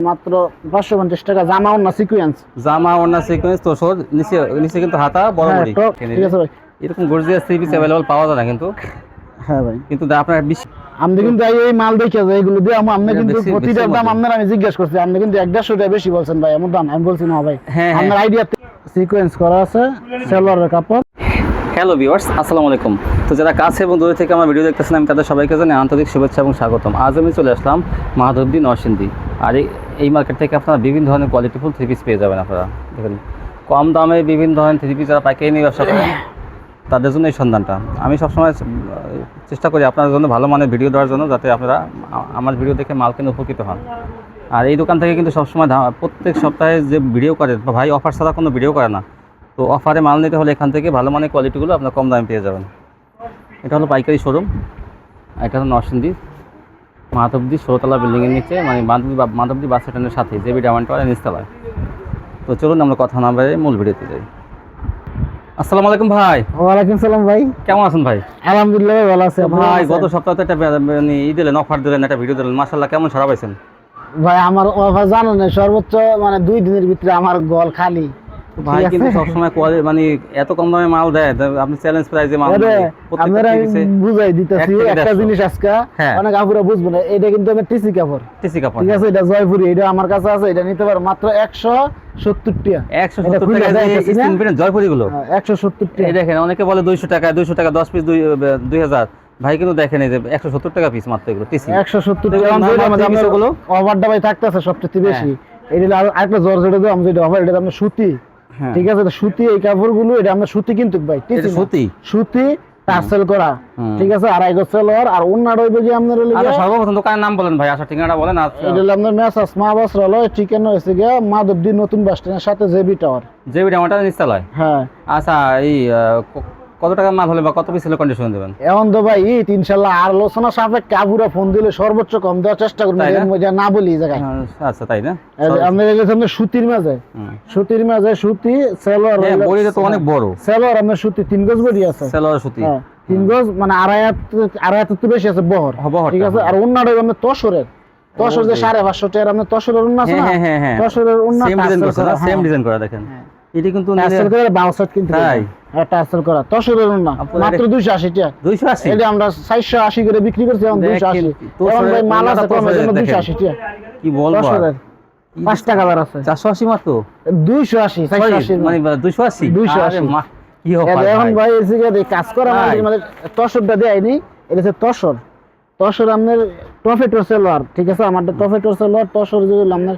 মাত্র পাঁচশো পঞ্চাশ টাকা জামা অন্য সিকুয়েন্স জামা ওড়না সিকোয়েন্স তো সর নিচে নিচে কিন্তু হাতা বড় হ্যাঁ বড়ি ঠিক আছে ভাই। এরকম গর্জিয়াস থ্রি পিস অ্যাভেলেবল পাওয়া যায় না কিন্তু। হ্যাঁ ভাই। কিন্তু দা- আপনার বিশ আপনি কিন্তু এই- মাল দেখে যায় এগুলো দিয়ে আমি আপনি কিন্তু বেশি দাম। আপনার আমি জিজ্ঞেস করছি আপনি কিন্তু এক দেড়শো টাকা বেশি বলছেন ভাই এমন দাম আমি বলছি না ভাই। হ্যাঁ, আপনার আইডিয়া সিকোয়েন্স করা আছে সেলোয়ারের কাপড়। হ্যালো ভিউয়ার্স আসসালামু আলাইকুম। তো যারা কাছে এবং দূরে থেকে আমার ভিডিও দেখতেছেন আমি তাদের সবাইকে জানাই আন্তরিক শুভেচ্ছা এবং স্বাগতম। আজ আমি চলে আসলাম মাধবদী নরসিংদী। আর এই- মার্কেট থেকে আপনারা বিভিন্ন ধরনের কোয়ালিটিফুল থ্রি পিস পেয়ে যাবেন আপনারা। দেখুন, কম দামে বিভিন্ন ধরনের থ্রি পিস যারা পাইকারি নিয়ে ব্যবসা করেন তাদের জন্য এই সন্ধানটা। আমি সবসময় চেষ্টা করি আপনাদের জন্য ভালো মানের ভিডিও দেওয়ার জন্য, যাতে আপনারা আমার ভিডিও দেখে মাল কিনে উপকৃত হন। আর এই দোকান থেকে কিন্তু সবসময় প্রত্যেক সপ্তাহে যে ভিডিও করে, বা ভাই অফার ছাড়া কোনো ভিডিও করে না। তো অফারে মাল নিতে হলে এখান থেকে ভালো মানের কোয়ালিটিগুলো আপনার কম দামে পেয়ে যাবেন। এটা হলো পাইকারি শোরুম এটা হলো নরসিংদী। মাধবদী ষোলোতলা বিল্ডিংয়ের নিচে মানে মাধবদী মাধবদী বাস স্ট্যান্ডের সাথে জেবি ডায়মন্ড টাওয়ারের নিচতলায়। তো চলুন আমরা কথা না বাইরে মূল ভিডিওতে যাই। আসসালামু আলাইকুম ভাই। ওয়ালাইকুম সালাম ভাই। কেমন আছেন ভাই? আলহামদুলিল্লাহ ভালো আছে ভাই গত? সপ্তাহে একটা মানে ই দিলেন অফার দিলেন একটা ভিডিও দিলেন মাসাল্লাহ কেমন সারা পাইছেন? ভাই আমার অফার জানো না সর্বোচ্চ মানে দুই দিনের ভিতরে আমার গল খালি। ভাই? কিন্তু সবসময় কোয়ালিটি মানে এত কম দামে মাল দেয় আপনি চ্যালেঞ্জ প্রাইজে মাল। আপনারা বুঝাই দিতেছি একটা জিনিস আজকে হ্যাঁ। অনেক আপুরা বুঝবে না এটা কিন্তু আমার টিসি কাপড়। টিসি কাপড় ঠিক আছে এটা জয়পুরি এটা আমার কাছে আছে এটা নিতে পারো মাত্র একশো সত্তর টাকা একশো এটা সত্তর খুলে টাকা? স্ক্রিন প্রিন্ট জয়পুরিগুলো? একশো সত্তর এই দেখেন অনেকে বলে দুইশো টাকা দুইশো টাকা দশ পিস দুই দুই হাজার। ভাই কিন্তু দেখেন এই যে একশো সত্তর টাকা পিস মাত্র এগুলো টিসি একশো সত্তর এগুলো টাকা নাম আমাদের? অফারটা ভাই থাকতেছে সবচেয়ে বেশি। এটা আরেকটা জর্জ এটা আমি যেটা অফার এটা আমরা সুতি। হ্যাঁ ঠিক আছে সুতি এই কাপড়গুলো এটা আমরা সুতি কিন্তু ভাই সত্যি সুতি? টার্সেল করা ঠিক আছে? আড়াই গজ সেলোয়ার আর অন্যান্য ওই যে আপনার আচ্ছা সর্বপ্রথম দোকানের নাম বলেন ভাই? আচ্ছা ঠিকানাটা বলেন আর এটা হলো আপনার মেসাস বাস বস্ত্রালয় ঠিকানা হয়েছে গিয়া মাধবদী নতুন বাস স্ট্যান্ডের সাথে জেবি টাওয়ার। জেবি টাওয়ারটা নিচতলায় হ্যাঁ। আচ্ছা এই কত টাকা মাল হলে বা কত পিস হলে কন্ডিশন দেবেন? এখন তো ভাই ঈদ ইনশাল্লাহ আর আলোচনা সাপেক্ষে আবুরা ফোন দিলে সর্বোচ্চ কম দেওয়ার চেষ্টা করবেন তাই না? বলি জায়গায়। আচ্ছা তাই না? আপনার সুতির মাঝে সুতির মাঝে সুতি সেলোয়ার হ্যাঁ বডিটা তো অনেক বড়। সেলোয়ার আপনার সুতি তিন গজ বডি আছে। সেলোয়ার সুতি। হ্যাঁ, তিন গজ মানে আড়াই হাত আড়াই হাত তো বেশি আছে বহর। হ্যাঁ, ঠিক আছে? হ্যাঁ। আর অন্যটা আপনার তসরের। তসর যে সাড়ে পাঁচশো টাকার আপনার তসরের উন্না আছে হ্যাঁ না? হ্যাঁ হ্যাঁ হ্যাঁ। তসরের উন্না সেম হ্যাঁ। ডিজাইন করা দেখেন। এটা কিন্তু করে কিনতে তাই? হ্যাঁ করা। উন্না আপনার মাত্র দুইশো আশি টাকা দুইশো আশি? এটা আমরা চারশো আশি করে বিক্রি করছি এখন দুইশো আশি। দেখেন, তসরের এখন ভাই মাল আছে উন্নাটা কমের জন্য তসরের দুইশো দেখেন। আশি টাকা কি বলব আর? তসরের পাঁচ টাকা বার আছে। চারশো আশি মাত্র? দুইশো আশি চারশো Sorry, আশি মানে দুইশো আশি? 280 কি অফার এখন ভাই। কাজ করা ভাই। মানে আমাদের তসরটা দেয়নি এটা হচ্ছে তসর। তসর আপনার টফেটোর সেলোয়ার ঠিক আছে? আমার টফেটোর সেলোয়ার তসর যেগুলো আপনার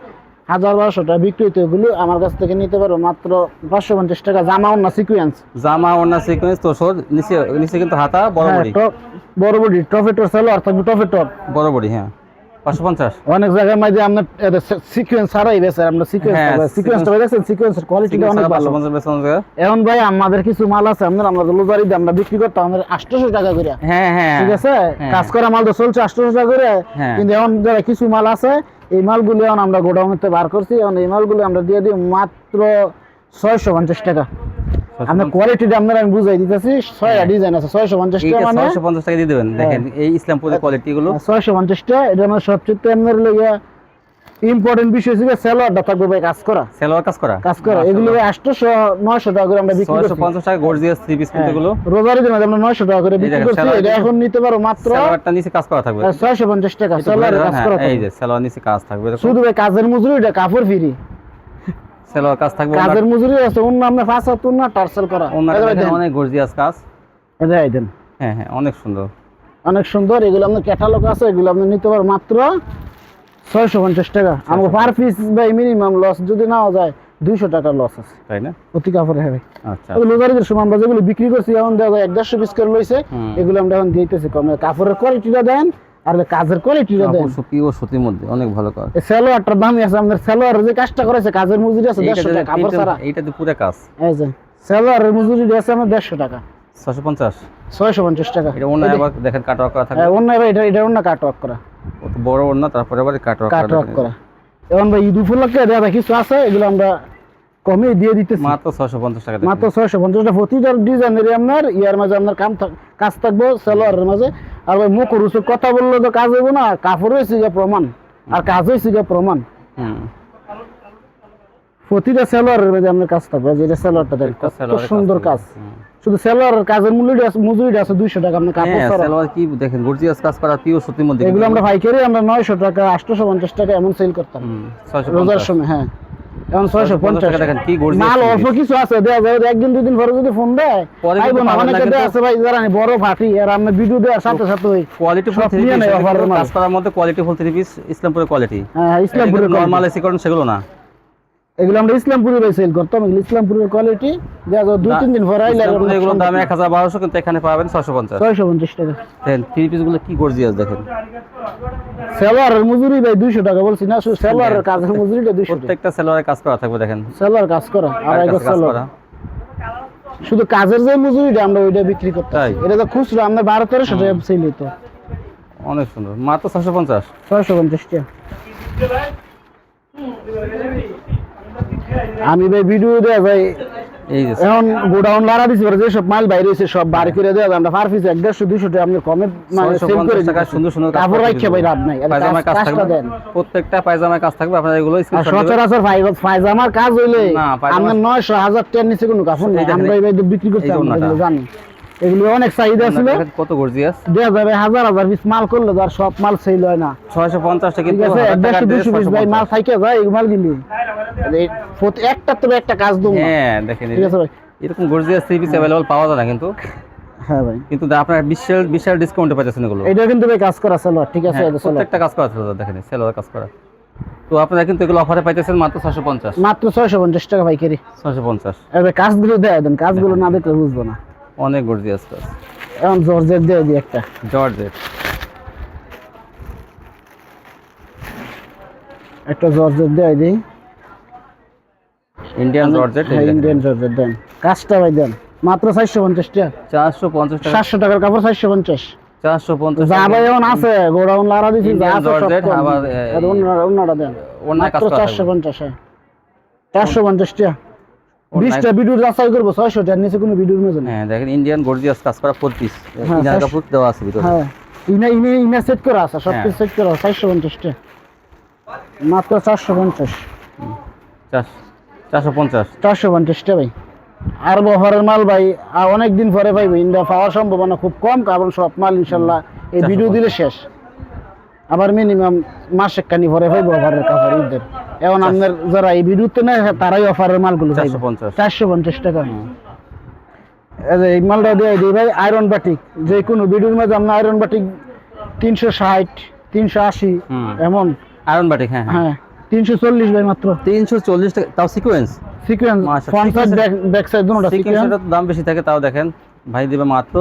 হাজার বারোশো টাকা বিক্রি হইতে আমার কাছ থেকে নিতে পারো মাত্র পাঁচশো পঞ্চাশ টাকা জামা অন্য সিকুয়েন্স জামা ওড়না সিকোয়েন্স তো সর নিচে নিচে কিন্তু হাতা বড় হ্যাঁ বড়ি। বড় বডি থাকবে টফেটোর বড় বড়ি হ্যাঁ পাঁচশো পঞ্চাশ। অনেক জায়গায় মাঝে সিকুয়েন্স ছাড়াই বেছে আমরা সিকুয়েন্স হ্যাঁ, সিকুয়েন্সটা দেখছেন? সিকুয়েন্সের কোয়ালিটিটা অনেক ভালো। এখন ভাই আমাদের কিছু মাল আছে আপনার আমরা লোজারি দিয়ে আমরা বিক্রি করতাম আমাদের আটশোশো টাকা করে হ্যাঁ হ্যাঁ। ঠিক আছে? হ্যাঁ। কাজ করা মাল তো চলছে আটশো টাকা করে। কিন্তু এখন যারা কিছু মাল আছে এই মালগুলো এখন আমরা গোডাউনেতে বার করছি এখন এই মালগুলো আমরা দিয়ে দিই মাত্র ছয়শো পঞ্চাশ টাকা। আপনার কোয়ালিটিটা আপনার আমি বুঝাই দিতেছি ছয়টা ডিজাইন আছে ছয়শো পঞ্চাশ টাকা মানে ছয়শো পঞ্চাশ টাকা দিয়ে দেবেন। দেখেন এই ইসলামপুরের কোয়ালিটি গুলো ছয়শো পঞ্চাশ টাকা এটা আমার সবচেয়ে আপনার লেগে ইম্পর্টেন্ট বিষয় ছিল সেলোয়ারটা থাকবে ভাই কাজ করা। সেলোয়ার কাজ করা? কাজ করা। এগুলো আটশোশো নয়শো টাকা করে আমরা বিক্রি করছি। পঞ্চাশ টাকা গর্জিয়াস থ্রি পিস কিন্তু এগুলো রোজারি দিন আমরা নয়শো টাকা করে বিক্রি করছি। এটা এখন নিতে পারো মাত্র সেলোয়ারটা নিচে কাজ করা থাকবে। ছয়শো পঞ্চাশ টাকা। একটু সেলোয়ারে কাজ করা হ্যাঁ, এই যে সেলোয়ার নিচে কাজ থাকবে শুধু ভাই কাজের মজুরি এটা কাপড় ফিরি। সেলোয়ার কাজ থাকবে কাজের মজুরি আছে অন্য আমরা পাঁচ হাত না টার্সেল করা। অনেক গর্জিয়াস কাজ। এটা দেন। হ্যাঁ হ্যাঁ অনেক সুন্দর। অনেক সুন্দর এগুলো আপনার ক্যাটালগ আছে এগুলো আপনি নিতে পারো মাত্র ছয়শো পঞ্চাশ টাকা। আমাকে পার পিস ভাই মিনিমাম লস যদি নাও যায় দুইশো টাকা লস আছে। তাই না? অতি কাপড়ে হবে আচ্ছা লোজারিদের সময় আমরা যেগুলো বিক্রি করছি এখন দেখা যায় এক দেড়শো পিস করে লইছে এগুলো আমরা এখন দিতেছি কমে। কাপড়ের কোয়ালিটিটা দেন আর কাজের কোয়ালিটিটা দেন। পিওর সুতির মধ্যে অনেক ভালো কাজ। সালোয়ারটার দামই আছে আমাদের সালোয়ার যে কাজটা করেছে কাজের মজুরি আছে দেড়শো টাকা কাপড় ছাড়া। এইটাতে পুরো কাজ। এই যে সালোয়ারের মজুরি আছে আমার দেড়শো টাকা। ছশো পঞ্চাশ। ছয়শো পঞ্চাশ টাকা। এটা অন্য আবার দেখেন কাটওয়ার করা থাকবে। হ্যাঁ, অন্য এবার এটা এটা অন্য কাট ওয়ার্ক করা। বড় অন্য তারপরে আবার কাটওয়ার কাট ওয়ার্ক করা এখন ভাই ঈদ উপলক্ষে দেখা কিছু আছে? এগুলো আমরা কমে দিয়ে দিতেছি। মাত্র ছশো পঞ্চাশ টাকা মাত্র ছয়শো ডিজাইনের আপনার ইয়ার মাঝে আপনার কাম কাজ থাকব সালোয়ারের মাঝে। আর মুখ রুসে কথা বললে তো কাজ হইব না। কাপড় হয়েছে প্রমাণ। আর কাজ হয়েছে প্রমাণ। হুম। প্রতিটা সেলোয়ারের মধ্যে আপনার কাজ থাকবে। যেটা সেলোয়ারটা দেন কত সুন্দর কাজ। শুধু সেলোয়ারের কাজের মূল্যটা আছে মজুরিটা আছে দুইশো টাকা আপনার কাপড় হ্যাঁ। সালোয়ার কি দেখেন গর্জিয়াস কাজ করা সুতির মধ্যে এগুলো আমরা পাইকারি আমরা নয়শো টাকা আটশোশো পঞ্চাশ টাকা এমন সেল করতাম। রোজার সময় হ্যাঁ। এখন 650 টাকা দেখেন কি gorgeous মাল অল্প কিছু আছে দেওয়া যায় একদিন দুদিন পরে যদি ফোন দেয় পরে আইবো কিন্তু না। পাবেন না অনেকে কিন্তু। আছে ভাই যারা বড় ফাটি আর আমরা ভিডিও দেওয়ার সাথে সাথে ওই কোয়ালিটি ফুল থ্রি পিস নেয় offer এর মাল। কাজ করার মধ্যে কোয়ালিটি ফুল থ্রি পিস ইসলামপুরের কোয়ালিটি হ্যাঁ, ইসলামপুরের নরমাল এসি করেন সেগুলো না। এগুলো আমরা ইসলামপুরে সেল করতাম এগুলো ইসলামপুরের কোয়ালিটি দেওয়া যায় দুই তিন দিন পরে আইলে এগুলোর দাম এক হাজার বারোশো কিন্তু এখানে পাবেন ছশো পঞ্চাশ। ছয়শো পঞ্চাশ টাকা। দেখেন থ্রি পিসগুলো কি গর্জিয়াস দেখেন। সেলোয়ারের মজুরি ভাই দুইশো টাকা বলছি না শুধু সেলোয়ারের কাজের মজুরিটা দুইশো টাকা। প্রত্যেকটা সেলোয়ারে কাজ করা থাকবে দেখেন। সেলোয়ার কাজ করা কাজ সেলোয়ার শুধু কাজের যে মজুরিটা আমরা ওইটা বিক্রি করতে? এটা তো খুচরো আমরা বারো তেরোশো টাকা সেল হতো অনেক সুন্দর। মাত্র ছশো পঞ্চাশ। ছয়শো পঞ্চাশ টাকা। আমি ভাই ভিডিও দেয় ভাই এখন গোডাউন লারা দিছি যে সব মাল বাইরে সব বার করে আমরা পার পিস এক দেড়শো দুশো টাকা আপনি কমে মানে সেল করে টাকা সুন্দর সুন্দর কাপড় রাখছে ভাই লাভ নাই। পায়জামার কাজ থাকবে। প্রত্যেকটা পায়জামার কাজ থাকবে আপনারা এগুলো স্ক্রিনশট সচরাচর পায়জামার কাজ হইলে আমরা পায়জামা- আপনার নয়শো হাজার টাকার নিচে কোনো কাপড় নেই। আমরা এই বিক্রি করতে আমরা জানি। এগুলো অনেক চাহিদা ছিল। কত গর্জিয়াস যাবে হাজার হাজার পিস মাল করলে তো আর সব মাল সেল হয় না। ছয়শো পঞ্চাশটা কিন্তু হাজার দেড়শো দুশো পিস ভাই মাল যায় এই মাল গিলি একটা তবে একটা কাজ দেবো হ্যাঁ দেখেন ঠিক আছে ভাই। এরকম গর্জিয়াস থ্রি পিস অ্যাভেলেবল পাওয়া যায় না কিন্তু। হ্যাঁ ভাই। কিন্তু আপনার বিশাল বিশাল ডিসকাউন্টে পাইতেছেন এগুলো। এটা কিন্তু ভাই কাজ করা সেলোয়ার ঠিক আছে হ্যাঁ, প্রত্যেকটা কাজ করা ছিল দেখেন সেলোয়ার কাজ করা। তো আপনারা কিন্তু এগুলো অফারে পাইতেছেন মাত্র ছশো পঞ্চাশ। মাত্র ছয়শো পঞ্চাশ টাকা পাইকারি। ছশো পঞ্চাশ। এবার কাজগুলো দেয় দেন কাজগুলো না দেখলে বুঝব না। অনেক গর্জিয়াস কাজ এখন জর্জের দিয়ে দিই একটা। জর্জেট একটা জর্জের দিয়ে দিই। ইন্ডিয়ান জর্জেট ইন্ডিয়ান জর্জের দেন। কাজটা ভাই দেন। মাত্র চারশো পঞ্চাশ টাকা। চারশো পঞ্চাশ টাকা। সাতশো টাকার কাপড় চারশো পঞ্চাশ। চারশো পঞ্চাশ যা ভাই এখন আছে গোডাউন লারা দিছি যা। আবার, দেন। মাত্র চারশো পঞ্চাশ হ্যাঁ। চারশো পঞ্চাশ টাকা। বিশটা ভিডিও যাচাই করব ছয়শো টাকার নিচে কোনো ভিডিওর মধ্যে হ্যাঁ দেখেন ইন্ডিয়ান গর্জিয়াস কাজ করা ফোর পিস হ্যাঁ, ইনার কাপড় দেওয়া আছে ভিতরে। হ্যাঁ ইনা ইনে ইনা সেট করা আছে সব হ্যাঁ। কিছু সেট করা চারশো মাত্র চারশো পঞ্চাশ। চারশো চারশো পঞ্চাশ। চারশো পঞ্চাশ ভাই। আর বহরের মাল ভাই অনেক দিন পরে পাইবে ইন্ডিয়া পাওয়ার সম্ভাবনা খুব কম কারণ সব মাল ইনশাল্লাহ এই ভিডিও দিলে শেষ। আবার মিনিমাম মাসেক কানি পরে পাইবো অফারের কাপড় ঈদের। এখন আপনার যারা এই ভিডিওতে নেয় তারাই অফারের মালগুলো চারশো পঞ্চাশ। চারশো পঞ্চাশ টাকা। এই এই মালটা দিয়ে দিই ভাই আয়রন বাটিক যে কোনো ভিডিওর মধ্যে আপনার আয়রন বাটিক তিনশো ষাট তিনশো আশি এমন। আয়রন বাটিক হ্যাঁ হ্যাঁ। হ্যাঁ তিনশো চল্লিশ ভাই মাত্র। তিনশো চল্লিশ টাকা তাও sequence sequence back side sequence দাম বেশি থাকে তাও দেখেন। ভাই দিবে মাত্র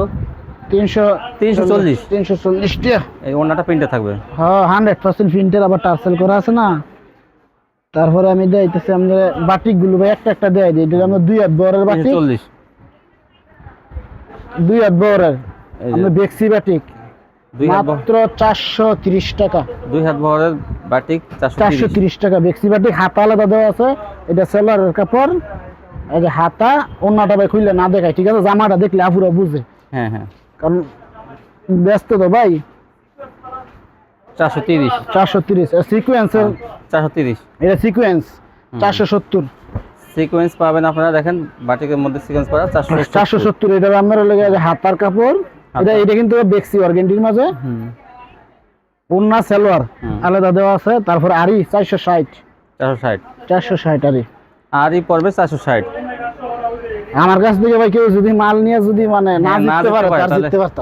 তিনশো 340 তিনশো চল্লিশ টাকা। এই ওনাটা প্রিন্টে থাকবে। হ্যাঁ হান্ড্রেড পার্সেন্ট প্রিন্টের আবার টার্সেল করা আছে না। তারপরে আমি দেখাইতেছি আমরা বাটিকগুলো ভাই একটা একটা দেয় দিই। এটা আমরা দুই হাত বরের বাটিক। চল্লিশ। দুই হাত বরের। আমরা বেক্সি বাটিক। মাত্র চারশো তিরিশ টাকা। দুই হাত বহরের বাটিক চারশো চারশো তিরিশ তিরিশ টাকা বেক্সি বাটিক। হাতা আলাদা দেওয়া আছে। এটা সেলারের কাপড়। এই যে হাতা অন্যটা ভাই খুললে না দেখায়। ঠিক আছে জামাটা দেখলে আপুরা বুঝে। হ্যাঁ হ্যাঁ। কারণ ব্যস্ত তো ভাই। চারশো তিরিশ। চারশো তিরিশ। সিকুয়েন্সের চারশো তিরিশ। এটা সিকুয়েন্স চারশো সত্তর। সিকোয়েন্স পাবেন আপনারা দেখেন বাটিকের মধ্যে সিকোয়েন্স করা চারশো চারশো এটা আপনার লেগে হাতার কাপড় এটা এটা কিন্তু বেক্সি অর্গেন্টির মাঝে। হুম। উন্না আলাদা দেওয়া আছে। তারপর আরি আরি পড়বে আমার কাছ থেকে ভাই কেউ যদি মাল নিয়ে যদি মানে না হ্যাঁ, পারে তার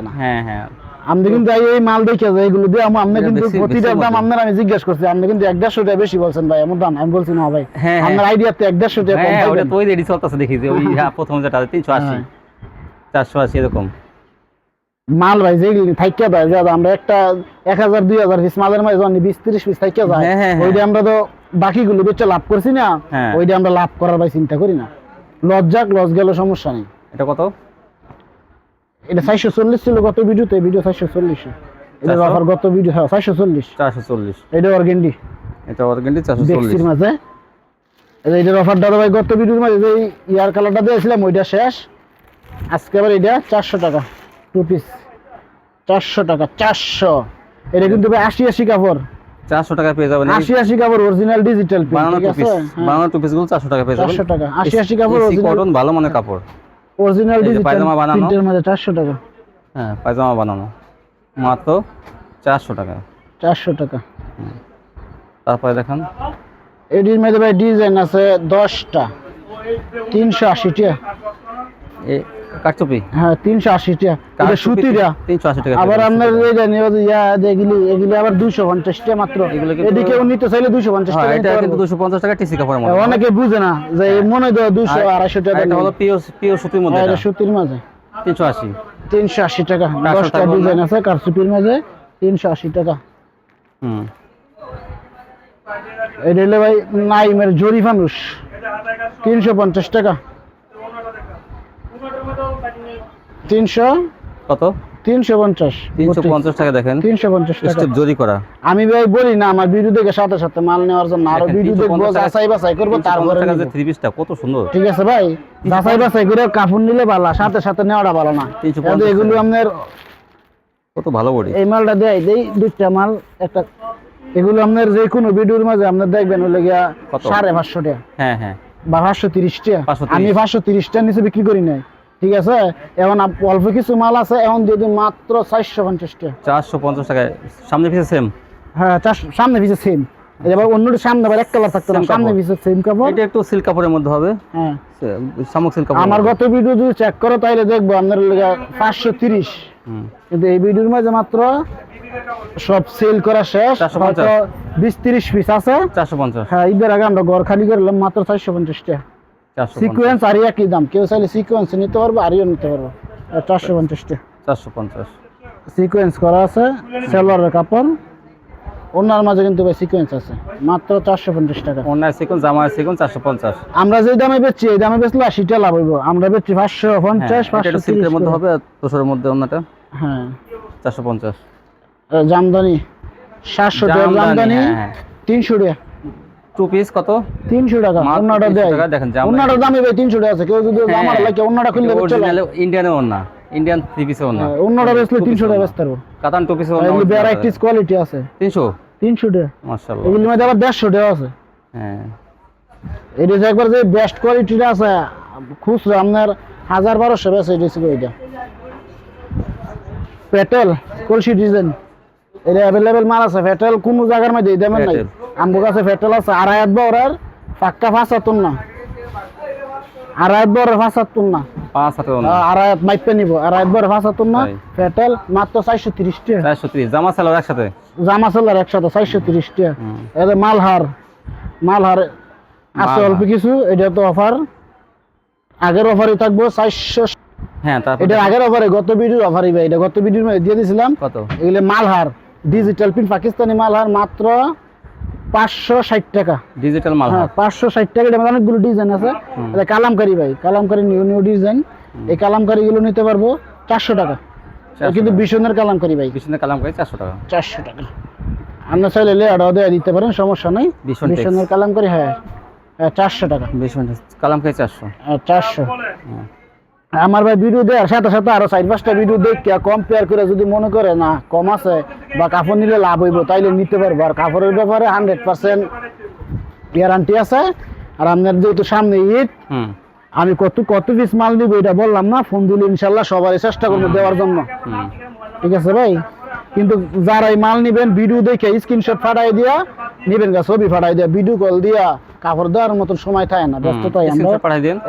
না। হ্যাঁ হ্যাঁ। আমি কিন্তু এই মাল দেখে যাই এগুলো দিয়ে কিন্তু প্রতিটার দাম। আমি জিজ্ঞেস করছি আপনি কিন্তু এক দেড়শো টাকা বেশি বলছেন ভাই এমন দাম আমি বলছি না ভাই হ্যাঁ, হ্যাঁ। আপনার আইডিয়াতে এক দেড়শো টাকা হ্যাঁ ওটা তো ওই রেডি চলতেছে দেখি যে ওই প্রথম যেটা তিনশো আশি। চারশো আশি এরকম মাল ভাই যেগুলি থাইকা দেয় যে আমরা একটা এক হাজার দুই হাজার পিস মালের মাঝে যখন বিশ তিরিশ পিস থাইকা যায়। ওইটা আমরা তো বাকিগুলো বেচে লাভ করছি না। ওইটা আমরা লাভ করার ভাই চিন্তা করি না লস যাক লস গেল সমস্যা নেই এটা কত এটা চারশো চল্লিশ ছিল গত ভিডিওতে ভিডিও চারশো চল্লিশ এটা? অফার গত ভিডিও হ্যাঁ চারশো চল্লিশ। চারশো চল্লিশ। এটা অর্গেন্ডি এটা অর্গেন্ডি চারশো চল্লিশ। মাঝে এটার অফারটা ভাই গত ভিডিওর মাঝে যে ইয়ার কালারটা দিয়েছিলাম ওইটা শেষ। আজকে আবার এটা চারশো টাকা টু পিস চারশো টাকা চারশো। এটা কিন্তু আশি আশি কাপড়। চারশো টাকা পেয়ে যাবেন আশি আশি কাপড় অরিজিনাল ডিজিটাল বানানো টু পিস হ্যাঁ, বানানো টু পিসগুলো চারশো টাকা পেয়ে যাবেন। চারশো টাকা আশি আশি কাপড় অরিজিনাল কটন ভালো মানের কাপড়। অরিজিনাল ডিজিটাল পায়জামা বানানো। প্রিন্টের মধ্যে চারশো টাকা। হ্যাঁ পায়জামা বানানো। মাত্র চারশো টাকা। চারশো টাকা। তারপরে দেখেন। এটির মধ্যে ভাই ডিজাইন আছে দশটা। তিনশো আশি টাকা এ কাটচুপি হ্যাঁ তিনশো আশি টাকা এটা তিনশো আশি টাকা আবার আপনার এই যে নিয়ে ইয়া এগুলি এগুলি আবার দুইশো পঞ্চাশ টাকা মাত্র। এদিকে নিতে চাইলে দুইশো পঞ্চাশ হ্যাঁ টাকা এটা কিন্তু দুশো পঞ্চাশ টাকা টিসি কাপড়ের মধ্যে। অনেকে বুঝে না যে মনে দেওয়া দুইশো আর- আড়াইশো টাকা এটা হলো পিওর পিওর সুতির মধ্যে হ্যাঁ, এটা। সুতির মাঝে। তিনশো আশি। তিনশো আশি টাকা। দশটা ডিজাইন আছে কারচুপির মাঝে তিনশো আশি টাকা। হুম। এটা হলো ভাই নাইমের জরি ফানুস তিনশো পঞ্চাশ টাকা। তিনশো? কত? তিনশো পঞ্চাশ। তিনশো পঞ্চাশ টাকা দেখেন। তিনশো পঞ্চাশ টাকা। জরি করা। আমি ভাই বলি না আমার ভিডিও দেখে সাথে সাথে মাল নেওয়ার জন্য আরও ভিডিও দেখব যাচাই বাছাই করব তারপরে। থ্রি পিসটা কত সুন্দর। ঠিক আছে ভাই যাচাই বাছাই করে কাপড় নিলে ভালো সাথে সাথে নেওয়াটা ভালো না। 350 এতে এগুলো আপনার কত ভালো বডি। এই মালটা দেয় দেই দুইটা মাল একটা এগুলো আপনার যে কোনো ভিডিওর মাঝে আপনার দেখবেন হলে গিয়া সাড়ে পাঁচশো টাকা। হ্যাঁ হ্যাঁ। বা পাঁচশো তিরিশ টাকা। 530 আমি পাঁচশো তিরিশ টাকা নিচে বিক্রি করি নাই। ঠিক আছে? এখন অল্প কিছু মাল আছে এখন দিয়ে মাত্র চারশো পঞ্চাশ টাকা। চারশো পঞ্চাশ টাকায়। সামনে পিছে সেম হ্যাঁ সামনে পিছে সেম এবার অন্যটা সামনে আবার এক কালার থাকতো না সামনে পিছে সেম কাপড়। এটা একটু সিল্ক কাপড়ের মধ্যে হবে। হ্যাঁ। শামুক সিল্ক কাপড় আমার গত ভিডিও যদি চেক করো তাহলে দেখব আপনার পাঁচশো তিরিশ। কিন্তু এই ভিডিওর মাঝে মাত্র সব সেল করা শেষ। 450 হয়তো বিশ তিরিশ পিস আছে। চারশো পঞ্চাশ। হ্যাঁ ঈদের আগে আমরা ঘর খালি করলাম মাত্র চারশো পঞ্চাশ টাকা। চারশো সিকোয়েন্স আর একই দাম। কেউ চাইলে সিকোয়েন্স নিতে পারব আরিও নিতে পারব। চারশো পঞ্চাশ টাকা চারশো পঞ্চাশ। সিকোয়েন্স করা আছে সেলোয়ারের কাপড়। ওনার মাঝে কিন্তু ভাই সিকোয়েন্স আছে মাত্র চারশো পঞ্চাশ টাকা। অন্যায় সেকেন্ড জামার সেকেন্ড চারশো পঞ্চাশ। আমরা যে দামে বেচছি এই দামে বেচলে আশিটা লাভ হইব। আমরা বেচছি পাঁচশো পঞ্চাশ হ্যাঁ, পাঁচশো সিল্কের মধ্যে হবে আর তোষরের মধ্যে অন্যটা হ্যাঁ। চারশো পঞ্চাশ। জামদানি। সাতশো টাকা জামদানি হ্যাঁ। তিনশো টাকা। টু পিস কত? তিনশো টাকা। মাত্র অন্যটা 300 দেয়। টাকা, দেখেন, জামদানি। অন্যটার দামে ভাই তিনশো টাকা আছে। কেউ যদি আমার লাগে অন্যটা খুললে বেচে অরিজিনাল ওন্না ইন্ডিয়ান থ্রি পিসের ওন্না অন্যটা বেচলে তিনশো টাকা বেচতে পারব। কাতান টু এগুলি ওন্না ভ্যারাইটিস কোয়ালিটি আছে। তিনশো? তিনশো টাকা। মার্শাল্লাহ এগুলির মধ্যে আবার দেড়শো টাকা আছে। হ্যাঁ। এটা যে একবার যে বেস্ট কোয়ালিটির আছে খুচরো আপনার হাজার বারোশো ছিল এটা পেটেল কলসি ডিজাইন। এটা অ্যাভেলেবেল মাল আছে পেটেল কোনো জায়গার মধ্যে এই দামের নাই। কাছে পেটেল আছে আড়াই হাত বড়ার পাক্কা না। আড়াই হাত না। আড়াই হাত মাইপে নিব আড়াই হাত না। পেটেল মাত্র চারশো তিরিশ টাকা। চারশো ত্রিশ জামা একসাথে? জামা সেলার একসাথে চারশো তিরিশ টাকা। হুম। এটা মালহার মালহার আছে অল্প কিছু এটা তো অফার আগের অফারই থাকব চারশো হ্যাঁ তারপর এটা আগের অফারে গত ভিডিওর অফারই ভাই এটা গত ভিডিওর মধ্যে দিয়ে দিয়েছিলাম কত? এগুলো মালহার ডিজিটাল প্রিন্ট পাকিস্তানি মালহার মাত্র পাঁচশো ষাট টাকা। ডিজিটাল মাল হ্যাঁ পাঁচশো ষাট টাকা। এটা অনেকগুলো ডিজাইন আছে। এটা কালামকারি ভাই। কালামকারি নিউ নিউ ডিজাইন এই কালামকারি গুলো নিতে পারব চারশো টাকা। কিন্তু ভীষণের কালামকারি ভাই। বিষ্ণু কালাম চারশো টাকা। চারশো টাকা। আপনার চাইলে লেয়ারও দেওয়া দিতে পারেন সমস্যা নেই। Text। কালামকারি হ্যাঁ। হ্যাঁ, চারশো টাকা। বিষ্ণু কালাম করে চারশো। হ্যাঁ, চারশো। হ্যাঁ। আমার ভাই ভিডিও দেওয়ার সাথে সাথে আরও চার পাঁচটা ভিডিও দেখে কম্পেয়ার করে যদি মনে করে না কম আছে বা কাপড় নিলে লাভ হইব তাইলে নিতে পারব। আর কাপড়ের ব্যাপারে হান্ড্রেড পার্সেন্ট গ্যারান্টি আছে। আর আপনার যেহেতু সামনে ঈদ আমি কত কত পিস মাল নিব এটা বললাম না ফোন দিলে ইনশাল্লাহ সবারই চেষ্টা করব দেওয়ার জন্য। ঠিক আছে ভাই? কিন্তু যারা এই মাল নিবেন ভিডিও দেখে স্ক্রিনশট ফাটাই দিয়া নিবেন গা ছবি ফাটাই দিয়া ভিডিও কল দিয়া কাপড় দেওয়ার মতন সময় থাকে না ব্যস্ততাই আমরা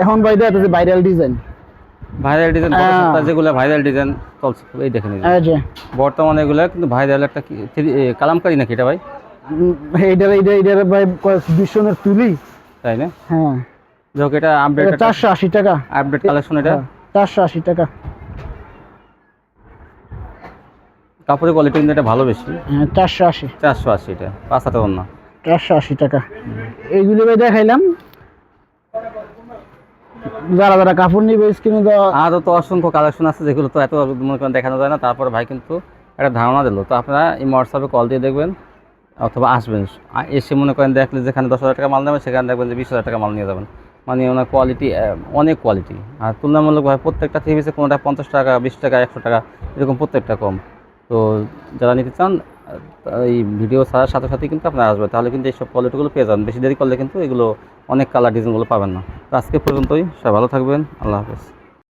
এখন ভাই দেখা ভাইরাল ডিজাইন ভাইরাল ডিজাইন হ্যাঁ। যেগুলো ভাইরাল ডিজাইন চলছে এই দেখে নিন। বর্তমানে এগুলো কিন্তু ভাইরাল একটা কালামকারি নাকি এটা ভাই? উম, এইটার এইটা ভাই বিশ্বনের তুলি? তাই না? হ্যাঁ। যাক এটা আপডেট এটা চারশো আশি টাকা। আপডেট কালেকশন এটা। হ্যাঁ, চারশো আশি টাকা। কাপড়ের কোয়ালিটি কিন্তু এটা ভালো বেশি। হ্যাঁ চারশো আশি। চারশো আশি এটা পাঁচ হাতে অন্য চারশো আশি টাকা। এইগুলি দেখাইলাম। যারা যারা কাপড় নিবে স্ক্রিনে দেওয়া আরও তো অসংখ্য কালেকশন আছে, যেগুলো তো এত মনে করেন দেখানো যায় না। তারপরে ভাই কিন্তু একটা ধারণা দিল। তো আপনারা এই হোয়াটসঅ্যাপে কল দিয়ে দেখবেন, অথবা আসবেন। এসে মনে করেন দেখলে যেখানে দশ হাজার টাকা মাল নেবেন, সেখানে দেখবেন যে বিশ হাজার টাকা মাল নিয়ে যাবেন। মানে ওনার কোয়ালিটি অনেক কোয়ালিটি আর তুলনামূলকভাবে প্রত্যেকটা থ্রি পিসে কোনোটা পঞ্চাশ টাকা, বিশ টাকা, একশো টাকা, এরকম প্রত্যেকটা কম। তো যারা নিতে চান এই ভিডিও ছাড়ার সাথে সাথে কিন্তু আপনারা আসবে তাহলে কিন্তু এইসব কোয়ালিটিগুলো পেয়ে যান। বেশি দেরি করলে কিন্তু এগুলো অনেক কালার ডিজাইনগুলো পাবেন না। আজকে পর্যন্তই। সবাই ভালো থাকবেন। আল্লাহ হাফেজ।